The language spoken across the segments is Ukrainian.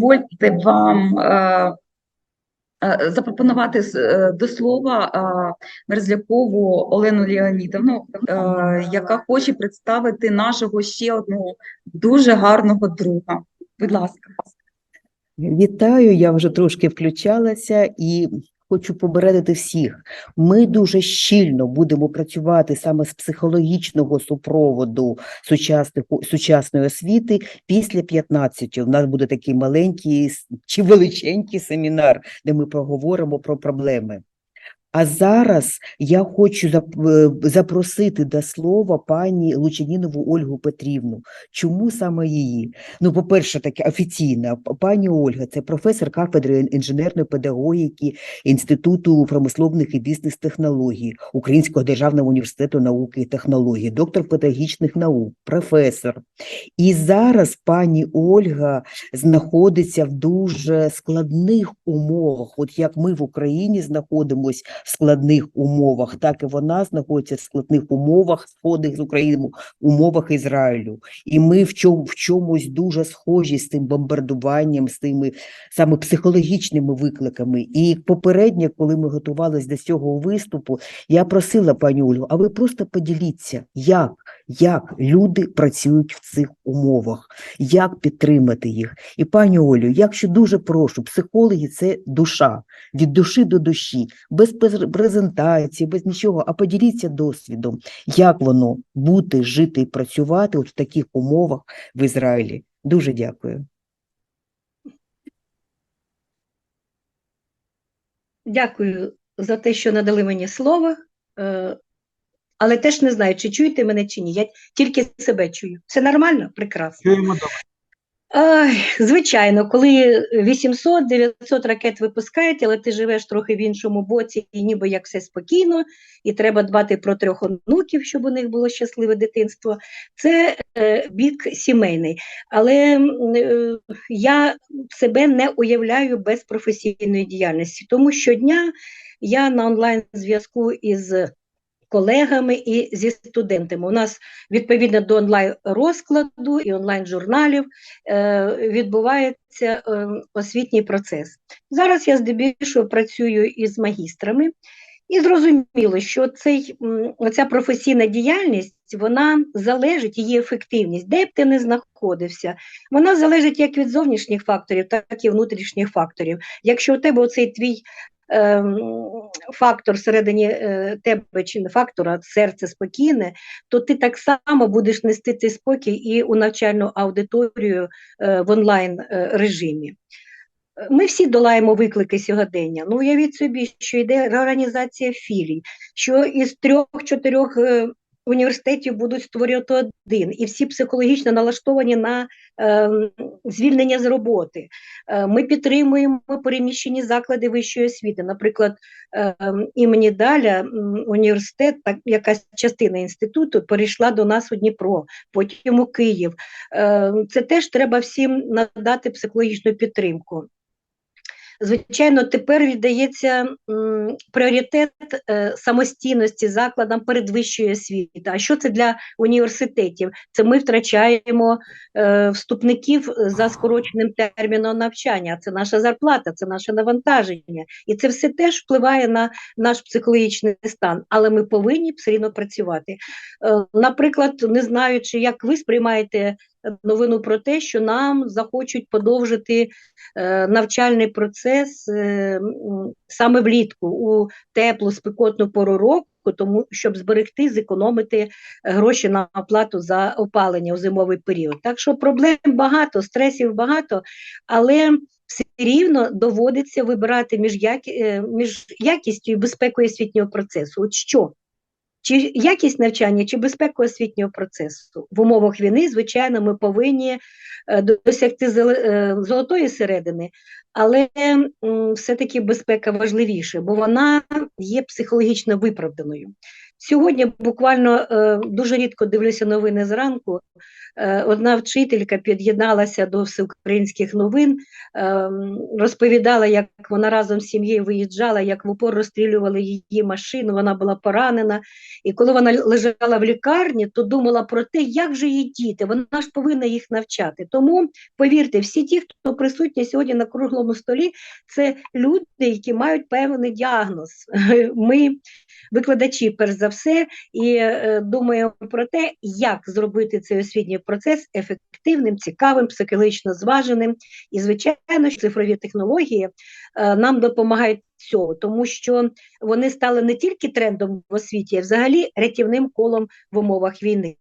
дозвольте вам е, е, запропонувати е, до слова Мерзлякову Олену Леонідовну, яка хоче представити нашого ще одного дуже гарного друга. Будь ласка. Вітаю, я вже трошки включалася і хочу попередити всіх. Ми дуже щільно будемо працювати саме з психологічного супроводу сучасної освіти після 15. У нас буде такий маленький чи величенький семінар, де ми проговоримо про проблеми. А зараз я хочу е, запросити до слова пані Лучанінову Ольгу Петрівну. Чому саме її? Ну, по-перше, таке офіційно, пані Ольга, це професор кафедри інженерної педагогіки Інституту промисловних і бізнес-технологій Українського державного університету науки і технологій, доктор педагогічних наук, професор. І зараз пані Ольга знаходиться в дуже складних умовах. От як ми в Україні знаходимось в складних умовах, так і вона знаходиться в складних умовах сходних з України, умовах Ізраїлю. І ми в чому в чомусь дуже схожі з тим бомбардуванням, з тими саме психологічними викликами. І попередньо, коли ми готувалися до цього виступу, я просила пані Ольгу, а ви просто поділіться, як, як люди працюють в цих умовах, як підтримати їх. І пані Олю, якщо дуже прошу, психологи це душа, від душі до душі, без презентації, без нічого, а поділіться досвідом, як воно бути, жити і працювати от в таких умовах в Ізраїлі. Дуже дякую. Дякую за те, що надали мені слово, е, але теж не знаю, чи чуєте мене чи ні. Я тільки себе чую. Все нормально? Прекрасно. Чуємо добре. Ай, звичайно, коли 800-900 ракет випускають, але ти живеш трохи в іншому боці, і ніби як все спокійно, і треба дбати про трьох онуків, щоб у них було щасливе дитинство. Це е, бік сімейний. Але е, я себе не уявляю без професійної діяльності, тому щодня я на онлайн зв'язку із колегами і зі студентами. У нас відповідно до онлайн розкладу і онлайн журналів е, відбувається е, освітній процес. Зараз я здебільшого працюю із магістрами. І зрозуміло, що цей, ця професійна діяльність вона залежить, її ефективність, де б ти не знаходився, вона залежить як від зовнішніх факторів, так і внутрішніх факторів. Якщо у тебе оцей твій ем, фактор всередині е, тебе чи не фактор, а серце спокійне, то ти так само будеш нести цей спокій і у навчальну аудиторію е, в онлайн е, режимі. Ми всі долаємо виклики сьогодення. Ну, уявіть собі, що йде реорганізація філій, що із трьох-чотирьох університетів будуть створювати один, і всі психологічно налаштовані на е, звільнення з роботи. Е, ми підтримуємо переміщені заклади вищої освіти. Наприклад, е, імені Даля університет, так, якась частина інституту перейшла до нас у Дніпро, потім у Київ. Е, це теж треба всім надати психологічну підтримку. Звичайно, тепер віддається пріоритет е, самостійності закладам перед вищою освітою. А що це для університетів? Це ми втрачаємо е, вступників за скороченим терміном навчання. Це наша зарплата, це наше навантаження. І це все теж впливає на наш психологічний стан. Але ми повинні все рівно працювати. Е, наприклад, не знаючи, як ви сприймаєте новину про те, що нам захочуть подовжити е, навчальний процес е, саме влітку у теплу спекотну пору року, тому щоб зберегти, зекономити гроші на оплату за опалення у зимовий період. Так що проблем багато, стресів багато, але все рівно доводиться вибирати між, які, е, між якістю і безпекою освітнього процесу. От що? Чи якість навчання, чи безпеку освітнього процесу в умовах війни, звичайно, ми повинні е, досягти е, золотої середини, але все-таки безпека важливіше, бо вона є психологічно виправданою. Сьогодні буквально е, дуже рідко дивлюся новини зранку. Е, одна вчителька під'єдналася до всеукраїнських новин, ем, розповідала, як вона разом з сім'єю виїжджала, як в упор розстрілювали її машину, вона була поранена. І коли вона лежала в лікарні, то думала про те, як же її діти, вона ж повинна їх навчати. Тому повірте, всі ті, хто присутні сьогодні на круглому столі, це люди, які мають певний діагноз. Ми викладачі, перш за все, і е, думаємо про те, як зробити цей освітній процес ефективним, цікавим, психологічно зваженим. І, звичайно, цифрові технології е, нам допомагають цього, тому що вони стали не тільки трендом в освіті, а взагалі рятівним колом в умовах війни.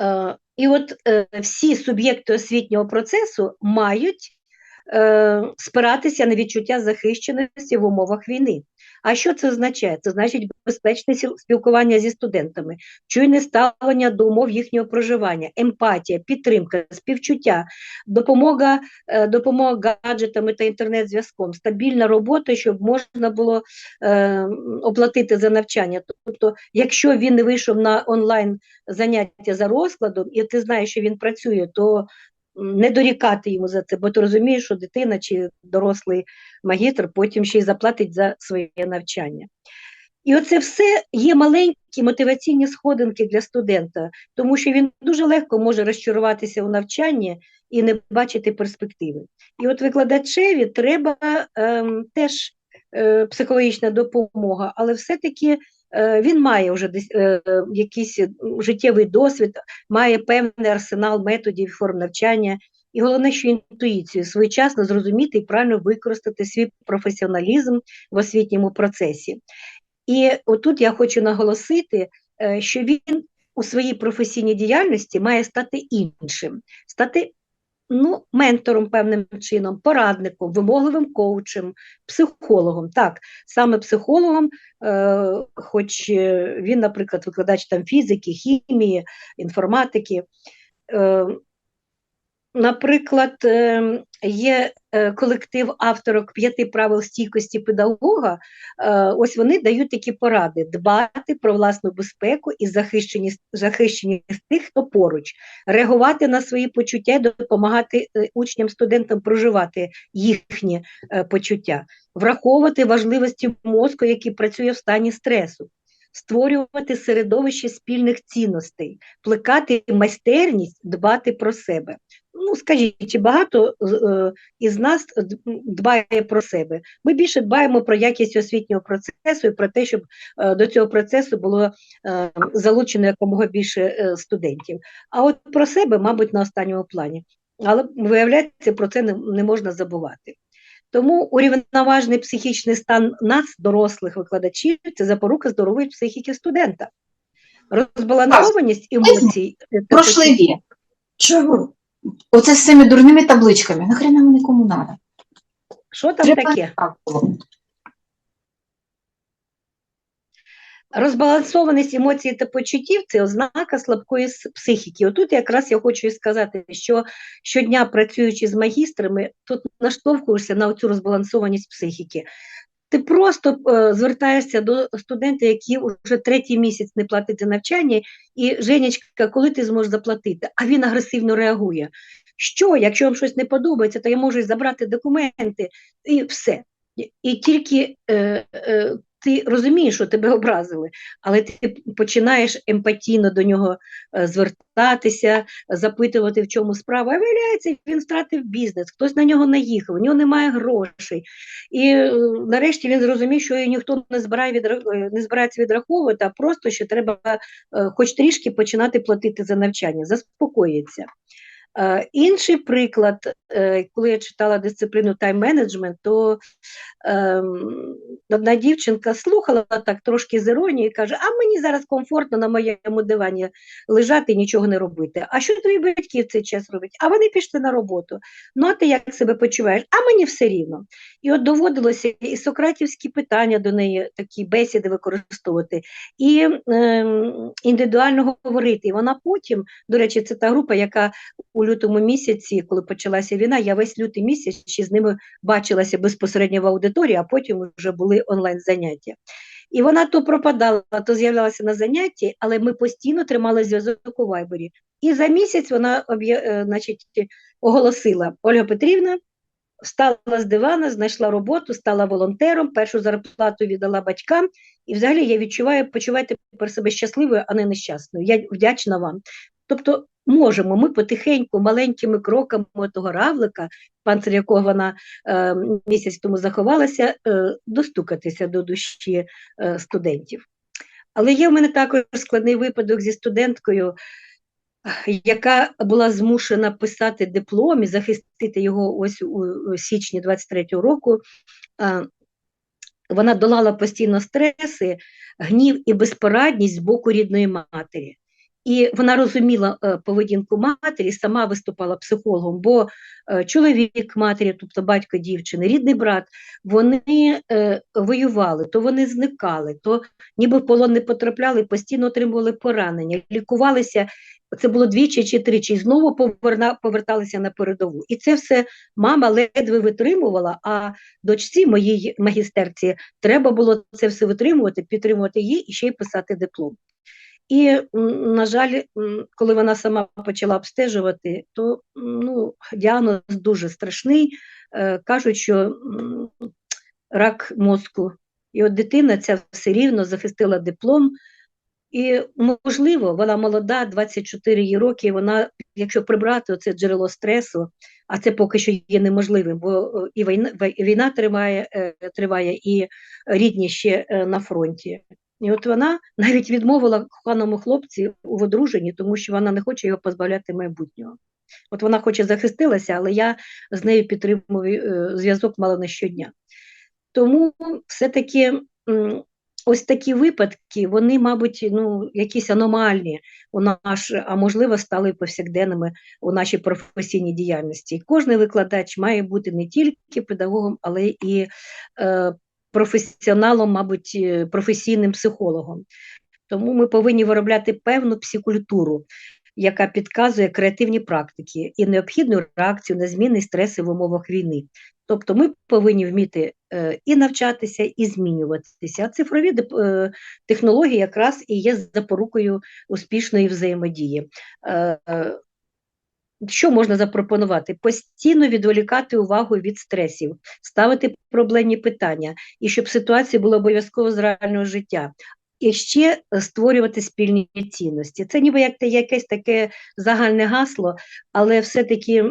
Е, І от е, всі суб'єкти освітнього процесу мають е, спиратися на відчуття захищеності в умовах війни. А що це означає? Це значить безпечне спілкування зі студентами, чуйне ставлення до умов їхнього проживання, емпатія, підтримка, співчуття, допомога, е, допомога гаджетами та інтернет-зв'язком, стабільна робота, щоб можна було е, оплатити за навчання. Тобто, якщо він не вийшов на онлайн заняття за розкладом, і ти знаєш, що він працює, то не дорікати йому за це, бо ти розумієш, що дитина чи дорослий магістр потім ще й заплатить за своє навчання. І оце все є маленькі мотиваційні сходинки для студента, тому що він дуже легко може розчаруватися у навчанні і не бачити перспективи. І от викладачеві треба ем, теж е, психологічна допомога, але все-таки він має вже е, якийсь е, життєвий досвід, має певний арсенал методів, форм навчання. І головне, що інтуїцію своєчасно зрозуміти і правильно використати свій професіоналізм в освітньому процесі. І отут я хочу наголосити, е, що він у своїй професійній діяльності має стати іншим, стати ну, ментором певним чином, порадником, вимогливим коучем, психологом. Так, саме психологом, е, хоч е, він, наприклад, викладач там фізики, хімії, інформатики. Е, Наприклад, е, є е, колектив авторок п'яти правил стійкості педагога. Е, Ось вони дають такі поради: дбати про власну безпеку і захищеність, захищеність тих, хто поруч, реагувати на свої почуття допомагати е, учням, студентам проживати їхні почуття, враховувати важливості мозку, який працює в стані стресу. Створювати середовище спільних цінностей, плекати майстерність, дбати про себе. Ну, скажіть, чи багато е, із нас дбає про себе? Ми більше дбаємо про якість освітнього процесу і про те, щоб е, до цього процесу було е, залучено якомога більше студентів. А от про себе, мабуть, на останньому плані. Але виявляється, про це не можна забувати. Тому урівноважений психічний стан нас, дорослих викладачів, це запорука здорової психіки студента. Розбалансованість емоцій вік. Чого? Оце з цими дурними табличками. Нахрена вони кому треба? Що там Треба таке? так було. Розбалансованість емоцій та почуттів це ознака слабкої психіки. Отут якраз я хочу і сказати, що щодня працюючи з магістрами, тут наштовхуєшся на цю розбалансованість психіки. Ти просто е, звертаєшся до студента, який вже третій місяць не платить за навчання, і Женечка, коли ти зможеш заплатити? А він агресивно реагує. Що, якщо вам щось не подобається, то я можу забрати документи і все. І тільки е, е, ти розумієш, що тебе образили, але ти починаєш емпатійно до нього е, звертатися, запитувати, в чому справа. А виявляється, він втратив бізнес, хтось на нього наїхав, у нього немає грошей. І е, нарешті він зрозумів, що ніхто не збирає відра- е, не збирається відраховувати, а просто що треба хоч трішки починати платити за навчання, заспокоїться. Е, Інший приклад, е, коли я читала дисципліну тайм-менеджмент, то ем, одна дівчинка слухала так трошки з іронією і каже: А мені зараз комфортно на моєму дивані лежати і нічого не робити. А що твої батьки в цей час роблять? А вони пішли на роботу. Ну, а ти як себе почуваєш? А мені все рівно. І от доводилося і сократівські питання до неї, такі бесіди використовувати, і ем, індивідуально говорити. І вона потім, до речі, це та група, яка у лютому місяці, коли почалася війна, я весь лютий місяць з ними бачилася безпосередньо в аудиторії, а потім вже були онлайн заняття. І вона то пропадала, то з'являлася на занятті, але ми постійно тримали зв'язок у Вайбері. І за місяць вона е, значить, оголосила Ольга Петрівна, встала з дивана, знайшла роботу, стала волонтером, першу зарплату віддала батькам. І взагалі я відчуваю, почувайте тепер себе щасливою, а не нещасною. Я вдячна вам. Тобто можемо ми потихеньку, маленькими кроками того равлика, панцир якого вона е, місяць тому заховалася, е, достукатися до душі е, студентів. Але є в мене також складний випадок зі студенткою, яка була змушена писати диплом і захистити його ось у, січні 23-го року. Е, Вона долала постійно стреси, гнів і безпорадність з боку рідної матері. І вона розуміла е, поведінку матері, сама виступала психологом, бо е, чоловік матері, тобто батько дівчини, рідний брат, вони е, воювали, то вони зникали, то ніби в полон не потрапляли, постійно отримували поранення, лікувалися. Це було двічі чи тричі, і знову поверна, поверталися на передову. І це все мама ледве витримувала, а дочці моїй магістерці треба було це все витримувати, підтримувати її і ще й писати диплом. І, на жаль, коли вона сама почала обстежувати, то ну, діагноз дуже страшний. Е, Кажуть, що рак мозку. І от дитина ця все рівно захистила диплом. І, можливо, вона молода, 24 їй роки, вона, якщо прибрати оце джерело стресу, а це поки що є неможливим, бо і війна, війна триває, е, триває, і рідні ще е, на фронті. І от вона навіть відмовила коханому хлопці у одруженні, тому що вона не хоче його позбавляти майбутнього. От вона хоче захистилася, але я з нею підтримую е, зв'язок мало не щодня. Тому все-таки ось такі випадки, вони, мабуть, ну, якісь аномальні у наш, а можливо, стали повсякденними у нашій професійній діяльності. Кожний викладач має бути не тільки педагогом, але і е, професіоналом, мабуть, е, професійним психологом. Тому ми повинні виробляти певну психокультуру, яка підказує креативні практики і необхідну реакцію на зміни стреси в умовах війни. Тобто ми повинні вміти е, і навчатися, і змінюватися. А цифрові е, технології якраз і є запорукою успішної взаємодії. Що можна запропонувати? Постійно відволікати увагу від стресів, ставити проблемні питання, і щоб ситуація була обов'язково з реального життя. І ще е, створювати спільні цінності. Це ніби як якесь таке загальне гасло, але все-таки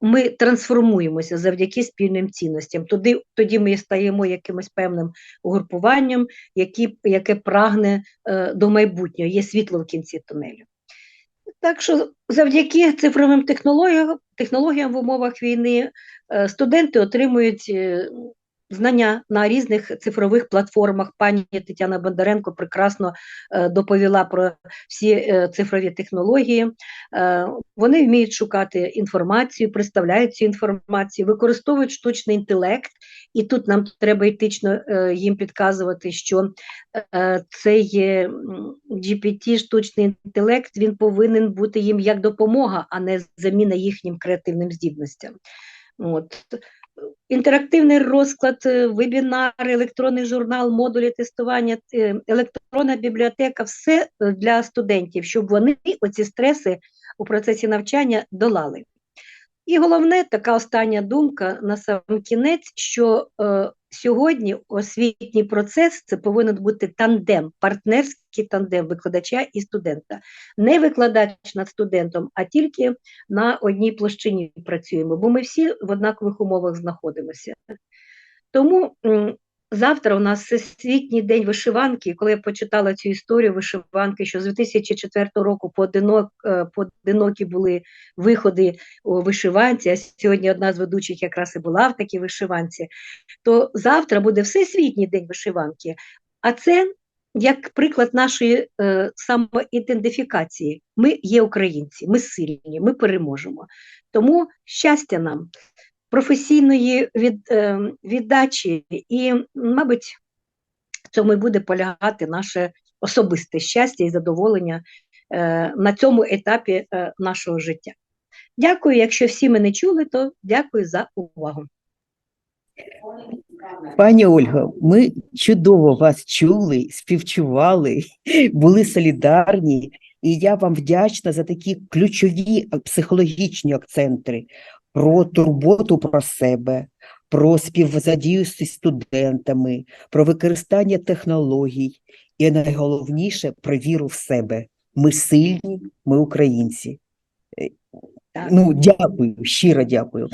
ми трансформуємося завдяки спільним цінностям. Тоді, тоді ми стаємо якимось певним угрупуванням, яке прагне е, до майбутнього, є світло в кінці тунелю. Так що завдяки цифровим технологіям, технологіям в умовах війни е, студенти отримують е, знання на різних цифрових платформах. Пані Тетяна Бондаренко прекрасно е, доповіла про всі е, цифрові технології. Е, Вони вміють шукати інформацію, представляють цю інформацію, використовують штучний інтелект, і тут нам треба етично їм підказувати, що цей GPT, штучний інтелект, він повинен бути їм як допомога, а не заміна їхнім креативним здібностям. От. Інтерактивний розклад, е, вебінари, електронний журнал, модулі тестування, е, електронна бібліотека все е, для студентів, щоб вони оці стреси у процесі навчання долали. І головне, така остання думка на сам кінець, що сьогодні освітній процес це повинен бути тандем, партнерський тандем викладача і студента. Не викладач над студентом, а тільки на одній площині працюємо, бо ми всі в однакових умовах знаходимося. Тому завтра у нас Всесвітній день вишиванки. Коли я почитала цю історію вишиванки, що з 2004 року поодинок, е, поодинокі були виходи у вишиванці, а сьогодні одна з ведучих якраз і була в такій вишиванці, то завтра буде Всесвітній день вишиванки. А це як приклад нашої е, самоідентифікації. Ми є українці, ми сильні, ми переможемо. Тому щастя нам, професійної від, е, віддачі, і, мабуть, в цьому і буде полягати наше особисте щастя і задоволення е, на цьому етапі е, нашого життя. Дякую. Якщо всі мене чули, то дякую за увагу. Пані Ольго, ми чудово вас чули, співчували, були солідарні. І я вам вдячна за такі ключові психологічні акценти про турботу про себе, про співзадію зі студентами, про використання технологій і найголовніше про віру в себе. Ми сильні, ми українці. Так. Ну, дякую, щиро дякую.